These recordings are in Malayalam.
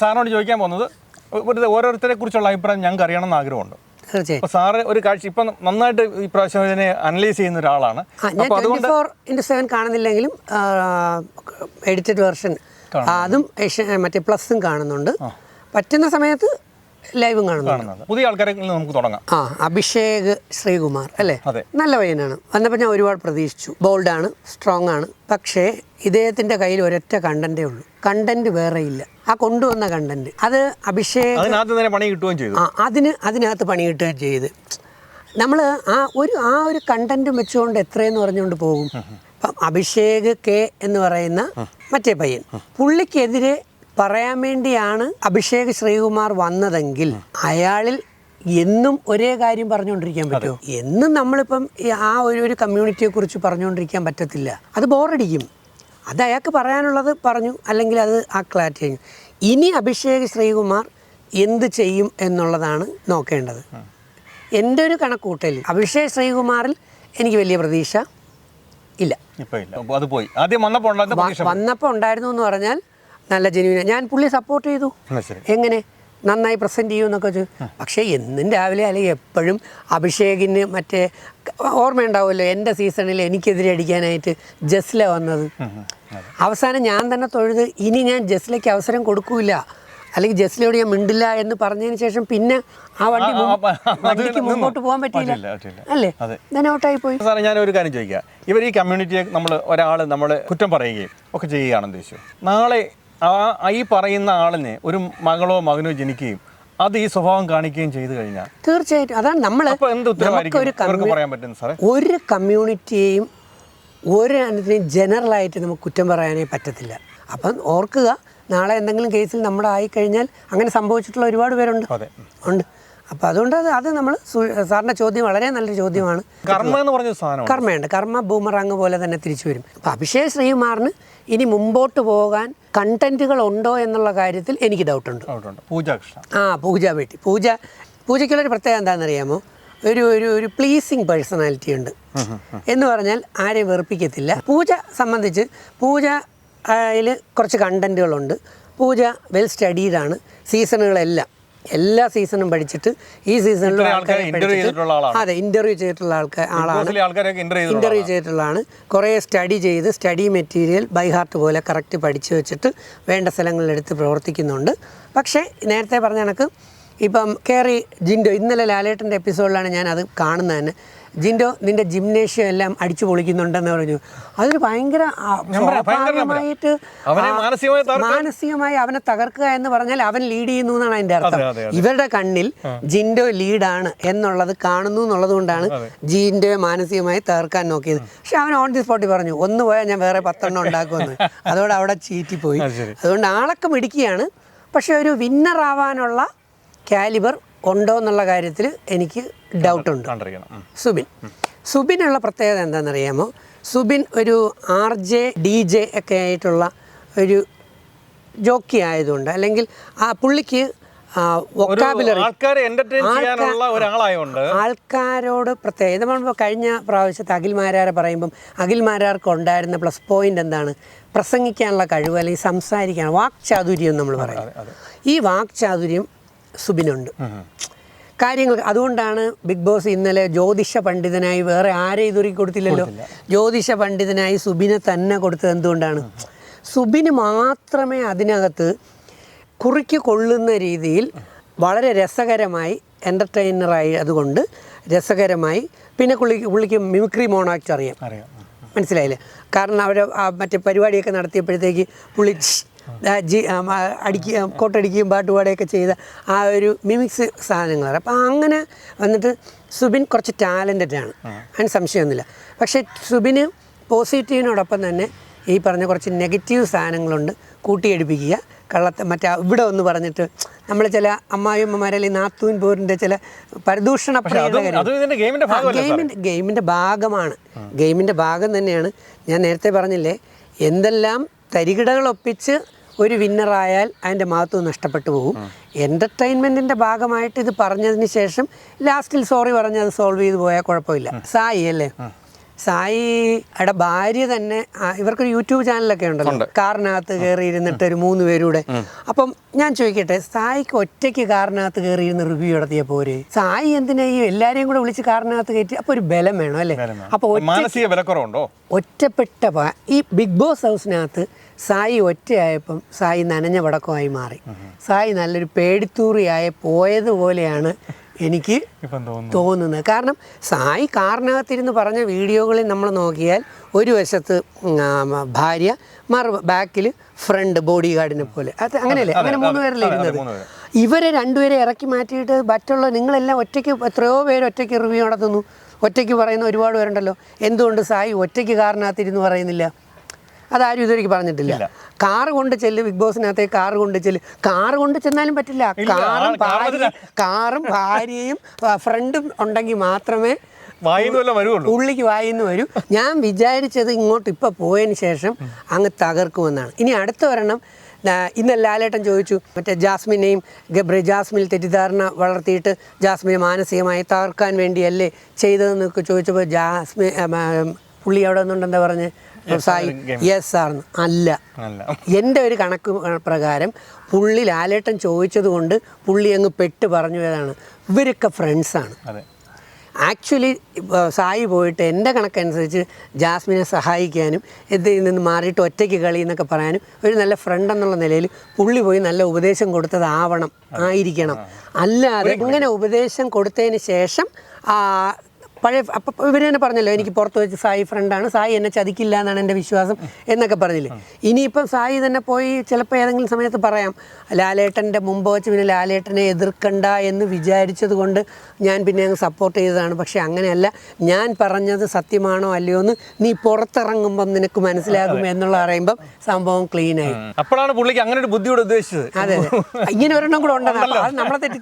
സാറിനോട് ചോദിക്കാൻ പോകുന്നത് ഒരു ഓരോരുത്തരെ കുറിച്ചുള്ള അഭിപ്രായം ഞങ്ങൾക്ക് അറിയണം എന്ന് ആഗ്രഹമുണ്ട്. തീർച്ചയായും. സാറ് ഒരു കാഴ്ച ഇപ്പം നന്നായിട്ട് ഈ പ്രാവശ്യം ഇതിനെ അനലൈസ് ചെയ്യുന്ന ഒരാളാണ്. ഞാൻ ട്വന്റി ഫോർ ഇന്റു സെവൻ കാണുന്നില്ലെങ്കിലും എഡിറ്റഡ് വെർഷൻ അതും മറ്റേ പ്ലസും കാണുന്നുണ്ട്. പറ്റുന്ന സമയത്ത് ലൈവും കാണുന്നുണ്ട് പുതിയ ആൾക്കാരെ നമുക്ക് തുടങ്ങാം. ആ അഭിഷേക് ശ്രീകുമാർ അല്ലേ. നല്ല പയ്യനാണ്. വന്നപ്പോൾ ഞാൻ ഒരുപാട് പ്രതീക്ഷിച്ചു. ബോൾഡാണ് സ്ട്രോങ് ആണ് പക്ഷേ ഇദ്ദേഹത്തിന്റെ കയ്യിൽ ഒരൊറ്റ കണ്ടന്റേ ഉള്ളൂ. കണ്ടന്റ് വേറെ ഇല്ല ആ കൊണ്ടുവന്ന കണ്ടന്റ്. അത് അഭിഷേക് പണി കിട്ടുകയും ചെയ്തു. ആ അതിന് അതിനകത്ത് പണി കിട്ടുകയും ചെയ്ത്. നമ്മൾ ആ ഒരു ആ ഒരു കണ്ടന്റ് വെച്ചുകൊണ്ട് എത്രയെന്ന് പറഞ്ഞുകൊണ്ട് പോകും. അഭിഷേക് കെ എന്ന് പറയുന്ന മറ്റേ പയ്യൻ. പുള്ളിക്കെതിരെ പറയാൻ വേണ്ടിയാണ് അഭിഷേക് ശ്രീകുമാർ വന്നതെങ്കിൽ അയാളിൽ എന്നും ഒരേ കാര്യം പറഞ്ഞുകൊണ്ടിരിക്കാൻ പറ്റുമോ? എന്നും നമ്മളിപ്പം ആ ഒരു ഒരു കമ്മ്യൂണിറ്റിയെ കുറിച്ച് പറഞ്ഞുകൊണ്ടിരിക്കാൻ പറ്റത്തില്ല. അത് ബോറടിക്കും. അത് അയാൾക്ക് പറയാനുള്ളത് പറഞ്ഞു അല്ലെങ്കിൽ അത് ആ ക്ലാരിറ്റി കഴിഞ്ഞു. ഇനി അഭിഷേക് ശ്രീകുമാർ എന്ത് ചെയ്യും എന്നുള്ളതാണ് നോക്കേണ്ടത്. എന്റെ ഒരു കണക്കൂട്ടൽ അഭിഷേക് ശ്രീകുമാറിൽ എനിക്ക് വലിയ പ്രതീക്ഷ ഇല്ല. വന്നപ്പോൾ ഉണ്ടായിരുന്നു എന്ന് പറഞ്ഞാൽ നല്ല ജെനുവിന ഞാൻ പുള്ളിയെ സപ്പോർട്ട് ചെയ്തു. എങ്ങനെ? നന്നായി പ്രസന്റ് ചെയ്യുമെന്നൊക്കെ വെച്ചു. പക്ഷേ എന്നും രാവിലെ അല്ലെങ്കിൽ എപ്പോഴും അഭിഷേകിന് മറ്റേ ഓർമ്മയുണ്ടാവുമല്ലോ എന്റെ സീസണിൽ എനിക്കെതിരെ അടിക്കാനായിട്ട് ജസ്ല വന്നത്. അവസാനം ഞാൻ തന്നെ തൊഴുത് ഇനി ഞാൻ ജസ്ലയ്ക്ക് അവസരം കൊടുക്കൂല. അല്ലെങ്കിൽ ജസ്ലയോട് ഞാൻ മിണ്ടില്ല എന്ന് പറഞ്ഞതിന് ശേഷം പിന്നെ ആ വണ്ടി വണ്ടിക്ക് മുമ്പോട്ട് പോകാൻ പറ്റിയില്ല. അല്ലേ? ഔട്ടായി പോയി. സാറേ ഞാൻ ഒരു കാര്യം ചോദിക്കാം. ഇവർ ഈ കമ്മ്യൂണിറ്റിയെ നമ്മൾ ഒരാൾ നമ്മൾ കുറ്റം പറയുകയും ഒക്കെ ചെയ്യുകയാണെന്ന് ചോദിച്ചു. നാളെ ആ ഈ പറയുന്ന ആളിനെ ഒരു മകളോ മകനോ ജനിക്കുകയും അത് ഈ സ്വഭാവം കാണിക്കുകയും ചെയ്തു കഴിഞ്ഞാൽ തീർച്ചയായിട്ടും. അതാണ് നമ്മൾ ഒരു കമ്മ്യൂണിറ്റിയെയും ഒരു അതിനെയും ജനറലായിട്ട് നമുക്ക് കുറ്റം പറയാനേ പറ്റത്തില്ല. അപ്പം ഓർക്കുക നാളെ എന്തെങ്കിലും കേസിൽ നമ്മുടെ ആയിക്കഴിഞ്ഞാൽ അങ്ങനെ സംഭവിച്ചിട്ടുള്ള ഒരുപാട് പേരുണ്ട്. ഉണ്ട്. അപ്പോൾ അതുകൊണ്ട് അത് നമ്മൾ സാറിന്റെ ചോദ്യം വളരെ നല്ലൊരു ചോദ്യമാണ്. കർമ്മ എന്ന് പറഞ്ഞ സാധനം കർമ്മയുണ്ട്. കർമ്മ ബൂമറാങ് പോലെ തന്നെ തിരിച്ചു വരും. അപ്പോൾ അഭിഷേക് ശ്രീകുമാറിന് ഇനി മുമ്പോട്ട് പോകാൻ കണ്ടന്റുകൾ ഉണ്ടോ എന്നുള്ള കാര്യത്തിൽ എനിക്ക് ഡൗട്ടുണ്ട് ഉണ്ട്. പൂജ ആ പൂജ വേട്ടി. പൂജ പൂജയ്ക്കുള്ളൊരു പ്രത്യേകത എന്താണെന്നറിയാമോ? ഒരു ഒരു ഒരു പ്ലീസിങ് പേഴ്സണാലിറ്റി ഉണ്ട്. എന്ന് പറഞ്ഞാൽ ആരെയും വെറുപ്പിക്കത്തില്ല. പൂജ സംബന്ധിച്ച് പൂജ അതിൽ കുറച്ച് കണ്ടന്റുകളുണ്ട് പൂജ വെൽ സ്റ്റഡീഡാണ് സീസണുകളെല്ലാം എല്ലാ സീസണും പഠിച്ചിട്ട് ഈ സീസണിലും ഇന്റർവ്യൂ ആൾക്കാരെ ആൾക്കാരെ ചെയ്തിട്ടുള്ള ആളാണ്. അതെ ഇന്റർവ്യൂ ചെയ്തിട്ടുള്ള ആൾക്കാർ ആളാണ്. ഇന്റർവ്യൂ ചെയ്തിട്ടുള്ളതാണ് കുറേ സ്റ്റഡി ചെയ്ത് സ്റ്റഡി മെറ്റീരിയൽ ബൈ ഹാർട്ട് പോലെ കറക്റ്റ് പഠിച്ചു വെച്ചിട്ട് വേണ്ട സ്ഥലങ്ങളിലെടുത്ത് പ്രവർത്തിക്കുന്നുണ്ട്. പക്ഷേ നേരത്തെ പറഞ്ഞ കണക്ക് ഇപ്പം കയറി ജിൻഡോ ഇന്നലെ ലാലേട്ടന്റെ എപ്പിസോഡിലാണ് ഞാൻ അത് കാണുന്നത് തന്നെ. ജിൻഡോ നിന്റെ ജിംനേഷ്യം എല്ലാം അടിച്ചു പൊളിക്കുന്നുണ്ടെന്ന് പറഞ്ഞു. അതൊരു ഭയങ്കര. സ്വാഭാവികമായിട്ട് മാനസികമായി അവനെ തകർക്കുക എന്ന് പറഞ്ഞാൽ അവൻ ലീഡ് ചെയ്യുന്നു എന്നാണ് അതിന്റെ അർത്ഥം. ഇവരുടെ കണ്ണിൽ ജിൻഡോ ലീഡാണ് എന്നുള്ളത് കാണുന്നു എന്നുള്ളത് കൊണ്ടാണ് ജിൻഡോയെ മാനസികമായി തകർക്കാൻ നോക്കിയത്. പക്ഷെ അവൻ ഓൺ ദി സ്പോട്ടിൽ പറഞ്ഞു ഒന്ന് പോയാൽ ഞാൻ വേറെ പത്തെണ്ണം ഉണ്ടാക്കുമെന്ന്. അതോടെ അവിടെ ചീറ്റിപ്പോയി. അത് അതുകൊണ്ട് ആളൊക്കെ മിടിക്കുകയാണ് പക്ഷെ ഒരു വിന്നർ ആവാനുള്ള കാലിബർ ഉണ്ടോ എന്നുള്ള കാര്യത്തിൽ എനിക്ക് ഡൗട്ട് ഉണ്ട്. സുബിൻ. സുബിനുള്ള പ്രത്യേകത എന്താണെന്നറിയാമോ? സുബിൻ ഒരു ആർ ജെ ഡി ജെ ഒക്കെ ആയിട്ടുള്ള ഒരു ജോക്കി ആയതുകൊണ്ട് അല്ലെങ്കിൽ ആ പുള്ളിക്ക് ആൾക്കാരോട് പ്രത്യേകം നമ്മൾ കഴിഞ്ഞ പ്രാവശ്യത്തെ അഖിൽ മാരാരെ പറയുമ്പം അഖിൽ മാരാർക്ക് ഉണ്ടായിരുന്ന പ്ലസ് പോയിന്റ് എന്താണ്? പ്രസംഗിക്കാനുള്ള കഴിവ് അല്ലെങ്കിൽ സംസാരിക്കാൻ വാക്ചാതുര്യം നമ്മൾ പറയും. ഈ വാക്ചാതുര്യം സുബിനുണ്ട്. കാര്യങ്ങൾ അതുകൊണ്ടാണ് ബിഗ് ബോസ് ഇന്നലെ ജ്യോതിഷ പണ്ഡിതനായി വേറെ ആരെ ഇതൊരുക്കി കൊടുത്തില്ലല്ലോ? ജ്യോതിഷ പണ്ഡിതനായി സുബിനെ തന്നെ കൊടുത്തത് എന്തുകൊണ്ടാണ്? സുബിന് മാത്രമേ അതിനകത്ത് കുറിക്ക് കൊള്ളുന്ന രീതിയിൽ വളരെ രസകരമായി എന്റർടൈനറായി അതുകൊണ്ട് രസകരമായി. പിന്നെ പുള്ളിക്ക് പുള്ളിക്ക് മിമിക്രി മോണാക്ട് അറിയാം. മനസ്സിലായില്ലേ? കാരണം അവർ മറ്റേ പരിപാടിയൊക്കെ നടത്തിയപ്പോഴത്തേക്ക് പുള്ളി ജി അടിക്കുകയും കോട്ടടിക്കുകയും പാട്ടുപാടുകയൊക്കെ ചെയ്ത ആ ഒരു മിമിക്സ് സാധനങ്ങൾ അപ്പം അങ്ങനെ വന്നിട്ട് സുബിൻ കുറച്ച് ടാലന്റഡ് ആണ്. അതിന് സംശയമൊന്നുമില്ല. പക്ഷേ സുബിന് പോസിറ്റീവിനോടൊപ്പം തന്നെ ഈ പറഞ്ഞ കുറച്ച് നെഗറ്റീവ് സാധനങ്ങളുണ്ട്. കൂട്ടിയടിപ്പിക്കുക കള്ളത്തെ മറ്റേ ഇവിടെ ഒന്ന് പറഞ്ഞിട്ട് നമ്മൾ ചില അമ്മായിയമ്മമാരെ നാത്തൂൻ പോരിന്റെ ചില പരദൂഷണ ഗെയിമിന്റെ ഗെയിമിന്റെ ഭാഗമാണ്. ഗെയിമിന്റെ ഭാഗം തന്നെയാണ്. ഞാൻ നേരത്തെ പറഞ്ഞില്ലേ എന്തെല്ലാം തരികിടകൾ ഒപ്പിച്ച് ഒരു വിന്നറായാൽ അതിന്റെ മഹത്വം നഷ്ടപ്പെട്ടു പോകും. എന്റർടൈൻമെന്റിന്റെ ഭാഗമായിട്ട് ഇത് പറഞ്ഞതിന് ശേഷം ലാസ്റ്റിൽ സോറി പറഞ്ഞ് അത് സോൾവ് ചെയ്ത് പോയാൽ കുഴപ്പമില്ല. സായി അല്ലേ? സായി സായിയുടെ ഭാര്യ തന്നെ ഇവർക്കൊരു യൂട്യൂബ് ചാനലൊക്കെ ഉണ്ടല്ലോ. കാറിനകത്ത് കയറി ഇരുന്നിട്ട് ഒരു മൂന്ന് പേരൂടെ. അപ്പം ഞാൻ ചോദിക്കട്ടെ സായിക്ക് ഒറ്റയ്ക്ക് കാറിനകത്ത് കയറി ഇരുന്ന് റിവ്യൂ നടത്തിയ പോരെ? സായി എന്തിനാ ഈ എല്ലാരെയും കൂടെ വിളിച്ച് കാറിനകത്ത് കയറ്റി അപ്പൊ ഒരു ബലം വേണം അല്ലേ? അപ്പൊ ഒറ്റപ്പെട്ട ഈ ബിഗ് ബോസ് ഹൗസിനകത്ത് സായി ഒറ്റയായപ്പം സായി നനഞ്ഞ പടക്കമായി മാറി. സായി നല്ലൊരു പേടിത്തൂറിയായ പോയതുപോലെയാണ് എനിക്ക് തോന്നുന്നത്. കാരണം സായി കാറിനകത്തിരുന്ന് പറഞ്ഞ വീഡിയോകളിൽ നമ്മൾ നോക്കിയാൽ ഒരു വശത്ത് ഭാര്യ മറു ബാക്കിൽ ഫ്രണ്ട് ബോഡി ഗാർഡിനെ പോലെ. അത് അങ്ങനെയല്ലേ? അങ്ങനെ മൂന്ന് പേരല്ലേ ഇരുന്നത്? ഇവരെ രണ്ടുപേരെ ഇറക്കി മാറ്റിയിട്ട് മറ്റുള്ള നിങ്ങളെല്ലാം ഒറ്റയ്ക്ക് എത്രയോ പേര് ഒറ്റയ്ക്ക് റിവ്യൂ നടത്തുന്നു. ഒറ്റയ്ക്ക് പറയുന്ന ഒരുപാട് പേരുണ്ടല്ലോ. എന്തുകൊണ്ട് സായി ഒറ്റയ്ക്ക് കാറിനകത്തിരുന്ന് പറയുന്നില്ല? അതാരും ഇതുവരെയ്ക്ക് പറഞ്ഞിട്ടില്ല. കാറ് കൊണ്ട് ചെല്ല് ബിഗ് ബോസിനകത്തെ കാറ് കൊണ്ട് ചെല്ല്. കാറ് കൊണ്ട് ചെന്നാലും പറ്റില്ല. കാറും കാറ് ഭാര്യയും ഫ്രണ്ടും ഉണ്ടെങ്കിൽ മാത്രമേ ഉള്ളിക്ക് വായിന്ന് വരും. ഞാൻ വിചാരിച്ചത് ഇങ്ങോട്ട് ഇപ്പം പോയതിന് ശേഷം അങ്ങ് തകർക്കുമെന്നാണ്. ഇനി അടുത്ത ഒരെണ്ണം ഇന്ന് ലാലേട്ടൻ ചോദിച്ചു മറ്റേ ജാസ്മിനെയും ഗബ്രി ജാസ്മിൽ തെറ്റിദ്ധാരണ വളർത്തിയിട്ട് ജാസ്മിനെ മാനസികമായി തകർക്കാൻ വേണ്ടിയല്ലേ ചെയ്തതെന്നൊക്കെ ചോദിച്ചപ്പോൾ ആ, പുള്ളി അവിടെ നിന്നുണ്ടെന്താ പറഞ്ഞ്? സായി യെസ് സാർന്ന് അല്ല. എന്റെ ഒരു കണക്ക് പ്രകാരം പുള്ളി ലാലേട്ടൻ ചോദിച്ചത് കൊണ്ട് പുള്ളി അങ്ങ് പെട്ട് പറഞ്ഞു ഏതാണ്. ഇവരൊക്കെ ഫ്രണ്ട്സാണ് ആക്ച്വലി സായി പോയിട്ട് എന്റെ കണക്കനുസരിച്ച് ജാസ്മിനെ സഹായിക്കാനും ഇതിൽ നിന്ന് മാറിയിട്ട് ഒറ്റയ്ക്ക് കളി എന്നൊക്കെ പറയാനും ഒരു നല്ല ഫ്രണ്ട് എന്നുള്ള നിലയിൽ പുള്ളി പോയി നല്ല ഉപദേശം കൊടുത്തതാവണം. ആയിരിക്കണം. അല്ലാതെ ഇങ്ങനെ ഉപദേശം കൊടുത്തതിന് ശേഷം ആ, പഴയ അപ്പം ഇവർ തന്നെ പറഞ്ഞല്ലോ എനിക്ക് പുറത്ത് വെച്ച് സായി ഫ്രണ്ടാണ് സായി എന്നെ ചതിക്കില്ല എന്നാണ് എന്റെ വിശ്വാസം എന്നൊക്കെ പറഞ്ഞില്ലേ. ഇനിയിപ്പം സായി തന്നെ പോയി ചിലപ്പോൾ ഏതെങ്കിലും സമയത്ത് പറയാം ലാലേട്ടന്റെ മുമ്പ് വെച്ച് പിന്നെ ലാലേട്ടനെ എതിർക്കണ്ട എന്ന് വിചാരിച്ചത് കൊണ്ട് ഞാൻ പിന്നെ അങ്ങ് സപ്പോർട്ട് ചെയ്തതാണ്. പക്ഷേ അങ്ങനെയല്ല ഞാൻ പറഞ്ഞത് സത്യമാണോ അല്ലയോ എന്ന് നീ പുറത്തിറങ്ങുമ്പം നിനക്ക് മനസ്സിലാകും എന്നുള്ള പറയുമ്പം സംഭവം ക്ലീൻ ആയി. അപ്പോഴാണ് പുള്ളിക്ക് അങ്ങനെ ഒരു ബുദ്ധിയോട് ഉദ്ദേശിച്ചത്. അതെ ഇങ്ങനെ ഒരെണ്ണം കൂടെ ഉണ്ടെന്ന് അത് നമ്മളെ തെറ്റി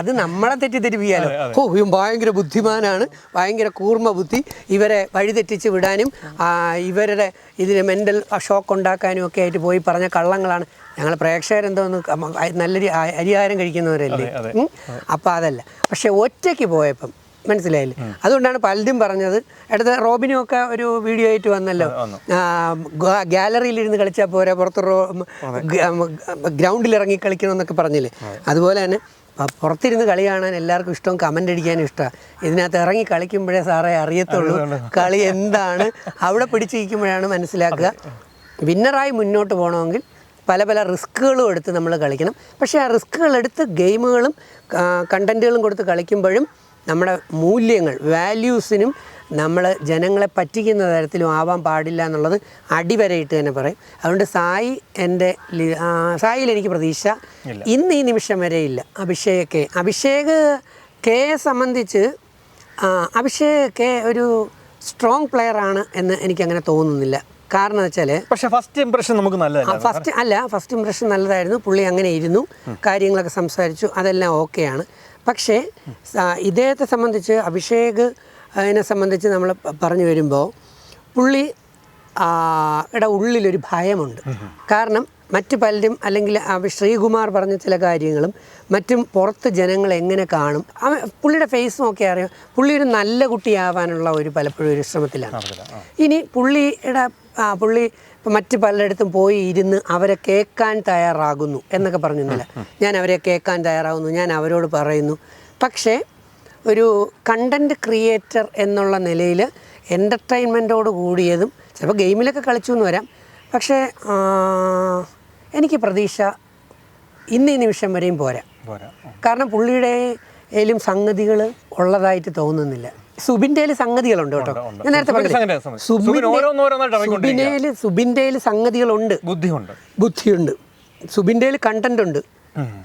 അത് നമ്മളെ തെറ്റിദ്ധരിപ്പിക്കാലോ ഓ ഭയങ്കര ബുദ്ധിമാനാണ്. ഭയങ്കര കൂർമ്മ ബുദ്ധി ഇവരെ വഴിതെറ്റിച്ച് വിടാനും ഇവരുടെ ഇതിന് മെന്റൽ ഷോക്ക് ഉണ്ടാക്കാനും ഒക്കെ ആയിട്ട് പോയി പറഞ്ഞ കള്ളങ്ങളാണ്. ഞങ്ങൾ പ്രേക്ഷകരെന്തോന്ന് നല്ലൊരു അരിഹാരം കഴിക്കുന്നവരല്ലേ? അപ്പോൾ അപ്പം അതല്ല. പക്ഷെ ഒറ്റയ്ക്ക് പോയപ്പം മനസ്സിലായില്ലേ? അതുകൊണ്ടാണ് പലതും പറഞ്ഞത്. അടുത്ത റോബിനും ഒക്കെ ഒരു വീഡിയോ ആയിട്ട് വന്നല്ലോ. ഗാലറിയിൽ ഇരുന്ന് കളിച്ചാൽ പോരാ പുറത്ത് റോ ഗ്രൗണ്ടിൽ ഇറങ്ങി കളിക്കണമെന്നൊക്കെ പറഞ്ഞില്ലേ? അതുപോലെ തന്നെ പുറത്തിരുന്ന് കളി കാണാൻ എല്ലാവർക്കും ഇഷ്ടം കമന്റ് അടിക്കാനും ഇഷ്ടമാണ് ഇതിനകത്ത് ഇറങ്ങി കളിക്കുമ്പോഴേ സാറേ അറിയത്തുള്ളൂ കളി എന്താണ്. അവിടെ പിടിച്ചിരിക്കുമ്പോഴാണ് മനസ്സിലാക്കുക. വിന്നറായി മുന്നോട്ട് പോകണമെങ്കിൽ പല പല റിസ്ക്കുകളും എടുത്ത് നമ്മൾ കളിക്കണം. പക്ഷേ ആ റിസ്ക്കുകൾ എടുത്ത് ഗെയിമുകളും കണ്ടന്റുകളും കൊടുത്ത് കളിക്കുമ്പോഴും നമ്മുടെ മൂല്യങ്ങൾ വാല്യൂസിനും നമ്മൾ ജനങ്ങളെ പറ്റിക്കുന്ന തരത്തിലും ആവാൻ പാടില്ല എന്നുള്ളത് അടിവരയിട്ട് തന്നെ പറയും. അതുകൊണ്ട് സായി എന്റെ സായിൽ എനിക്ക് പ്രതീക്ഷ. ഇന്ന് ഈ നിമിഷം വരെ ഇല്ല. അഭിഷേക് കെ അഭിഷേക് കെയെ സംബന്ധിച്ച് അഭിഷേക് കെ ഒരു സ്ട്രോങ് പ്ലെയർ ആണ് എന്ന് എനിക്ക് അങ്ങനെ തോന്നുന്നില്ല. കാരണം വെച്ചാൽ പക്ഷേ ഫസ്റ്റ് ഇംപ്രഷൻ നമുക്ക് നല്ലതല്ല. ഫസ്റ്റ് അല്ല ഫസ്റ്റ് ഇംപ്രഷൻ നല്ലതായിരുന്നു. പുള്ളി അങ്ങനെ ഇരുന്നു. കാര്യങ്ങളൊക്കെ സംസാരിച്ചു. അതെല്ലാം ഓക്കെയാണ് പക്ഷേ ഇദ്ദേഹത്തെ സംബന്ധിച്ച് അഭിഷേക് അതിനെ സംബന്ധിച്ച് നമ്മൾ പറഞ്ഞു വരുമ്പോൾ പുള്ളി ഇട യുടെ ഉള്ളിലൊരു ഭയമുണ്ട്. കാരണം മറ്റ് പലരും അല്ലെങ്കിൽ ശ്രീകുമാർ പറഞ്ഞ ചില കാര്യങ്ങളും മറ്റും പുറത്ത് ജനങ്ങൾ എങ്ങനെ കാണും അവൻ പുള്ളിയുടെ ഫേസ് നോക്കിയാൽ അറിയാം. പുള്ളി ഒരു നല്ല കുട്ടിയാവാനുള്ള ഒരു പലപ്പോഴും ഒരു ശ്രമത്തിലാണ്. ഇനി പുള്ളിയുടെ പുള്ളി മറ്റ് പലയിടത്തും പോയി ഇരുന്ന് അവരെ കേൾക്കാൻ തയ്യാറാകുന്നു എന്നൊക്കെ പറഞ്ഞിരുന്നില്ല. ഞാൻ അവരെ കേൾക്കാൻ തയ്യാറാകുന്നു ഞാൻ അവരോട് പറയുന്നു. പക്ഷേ ഒരു കണ്ടന്റ് ക്രിയേറ്റർ എന്നുള്ള നിലയിൽ എന്റർടൈൻമെന്റോട് കൂടിയതും ചിലപ്പോൾ ഗെയിമിലൊക്കെ കളിച്ചു എന്ന് വരാം. പക്ഷേ എനിക്ക് പ്രതീക്ഷ ഇന്ന് ഈ നിമിഷം വരെയും പോരാ. കാരണം പുള്ളിയുടെ ഏലും സംഗതികൾ ഉള്ളതായിട്ട് തോന്നുന്നില്ല. സുബിന്റെ സംഗതികളുണ്ട് കേട്ടോ. ഞാൻ നേരത്തെ സുബിന്റെ സുബിന്റെയിൽ സംഗതി- സുബിൻ ഓരോന്നോരോന്നായിട്ട് ഇറങ്ങിക്കൊണ്ടിരിക്കുകയാ. സുബിനേൽ സുബിന്റെ സംഗതികളുണ്ട്. ബുദ്ധിയുണ്ട്. ബുദ്ധിയുണ്ട്. സുബിന്റെ കണ്ടന്റ് ഉണ്ട്.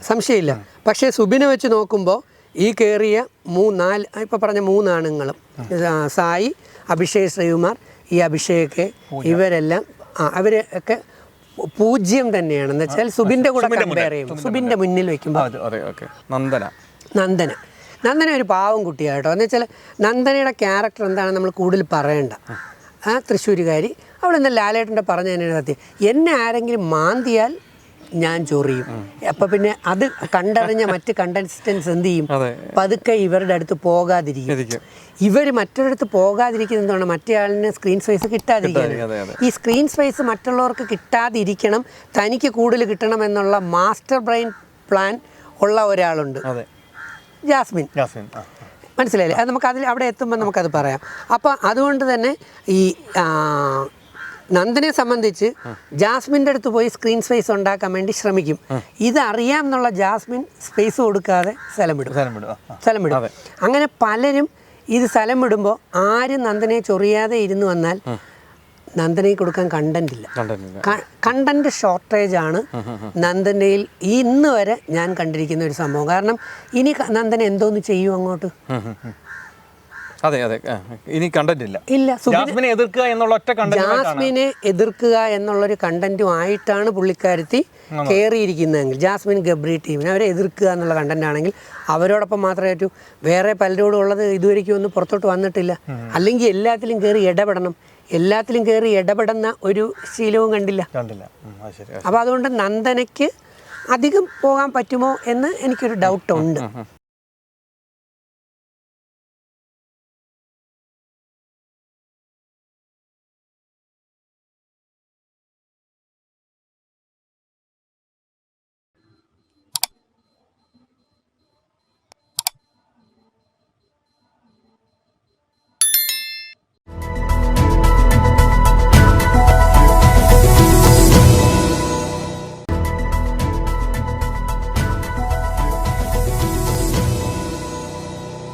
സംശയമില്ല. പക്ഷേ സുബിനെ വെച്ച് നോക്കുമ്പോൾ ഈ കയറിയ മൂ നാല് ഇപ്പോൾ പറഞ്ഞ മൂന്നാണുങ്ങളും സായി അഭിഷേക് ശ്രീകുമാർ ഈ അഭിഷേക് ഇവരെല്ലാം ആ അവരൊക്കെ പൂജ്യം തന്നെയാണ്. എന്ന് വെച്ചാൽ സുബിന്റെ കൂടെ കമ്പയർ ചെയ്യും സുബിന്റെ മുന്നിൽ. വെക്കുമ്പോൾ. നന്ദന. നന്ദന. നന്ദന ഒരു പാവം കുട്ടിയാട്ടോ. എന്ന് വെച്ചാൽ നന്ദനയുടെ ക്യാരക്ടർ എന്താണ് നമ്മൾ കൂടുതൽ പറയണ്ട. ആ. തൃശ്ശൂരുകാരി. അവൾ ഇന്ന് ലാലേട്ടന്റെ പറഞ്ഞ തന്നെയാണ് സത്യം. എന്നെ ആരെങ്കിലും മാന്തിയാൽ ഞാൻ ചൊറിയും അപ്പൊ പിന്നെ അത് കണ്ടറിഞ്ഞ മറ്റ് കണ്ടസ്റ്റൻസ് എന്ത് ചെയ്യും. പതുക്കെ ഇവരുടെ അടുത്ത് പോകാതിരിക്കും. ഇവർ മറ്റൊരിടത്ത് പോകാതിരിക്കുന്നതാണ് മറ്റേ ആളിന് സ്ക്രീൻ സ്പേസ് കിട്ടാതിരിക്കുന്നത് അതെ. ഈ സ്ക്രീൻ സ്പേസ് മറ്റുള്ളവർക്ക് കിട്ടാതിരിക്കണം തനിക്ക് കൂടുതൽ കിട്ടണം എന്നുള്ള മാസ്റ്റർ ബ്രെയിൻ പ്ലാൻ ഉള്ള ഒരാളുണ്ട്. ജാസ്മിൻ. ജാസ്മിൻ മനസ്സിലായില്ലേ? അത് നമുക്ക് അതിൽ അവിടെ എത്തുമ്പോൾ നമുക്കത് പറയാം. അപ്പോൾ അതുകൊണ്ട് തന്നെ ഈ നന്ദനെ സംബന്ധിച്ച് ജാസ്മിന്റെ അടുത്ത് പോയി സ്ക്രീൻ സ്പേസ് ഉണ്ടാക്കാൻ വേണ്ടി ശ്രമിക്കും. ഇത് അറിയാം എന്നുള്ള ജാസ്മിൻ സ്പേസ് കൊടുക്കാതെ സ്ഥലം വിടും. സ്ഥലം വിടും. അങ്ങനെ പലരും ഇത് സ്ഥലം വിടുമ്പോൾ ആരും നന്ദനെ ചൊറിയാതെ ഇരുന്ന് വന്നാൽ നന്ദനയിൽ കൊടുക്കാൻ കണ്ടന്റ് ഇല്ല. കണ്ടന്റ് ഷോർട്ടേജ് ആണ്. നന്ദനയിൽ ഇന്ന് വരെ ഞാൻ കണ്ടിരിക്കുന്ന ഒരു സംഭവം. കാരണം ഇനി നന്ദന എന്തോന്ന് ചെയ്യും അങ്ങോട്ട്. അതെ അതെ. ഇനി കണ്ടന്റ് ഇല്ല. ഇല്ല ജാസ്മിനെ എതിർക്കുക എന്നുള്ള ഒറ്റ ജാസ്മിനെ എതിർക്കുക എന്നുള്ളൊരു കണ്ടന്റും ആയിട്ടാണ് പുള്ളിക്കാരത്തി കയറിയിരിക്കുന്നതെങ്കിൽ ജാസ്മിൻ ഗബ്രി ടീമിനെ അവരെ എതിർക്കുക എന്നുള്ള കണ്ടന്റ് ആണെങ്കിൽ അവരോടൊപ്പം മാത്രമേ പറ്റൂ വേറെ പലരോടും ഉള്ളത് ഇതുവരെയ്ക്കും ഒന്നും പുറത്തോട്ട് വന്നിട്ടില്ല. അല്ലെങ്കിൽ എല്ലാത്തിലും കയറി ഇടപെടണം. എല്ലാത്തിലും കയറി ഇടപെടുന്ന ഒരു ശീലവും കണ്ടില്ല. കണ്ടില്ല. അപ്പോൾ അതുകൊണ്ട് നന്ദനയ്ക്ക് അധികം പോകാൻ പറ്റുമോ എന്ന് എനിക്കൊരു ഡൗട്ട് ഉണ്ട്.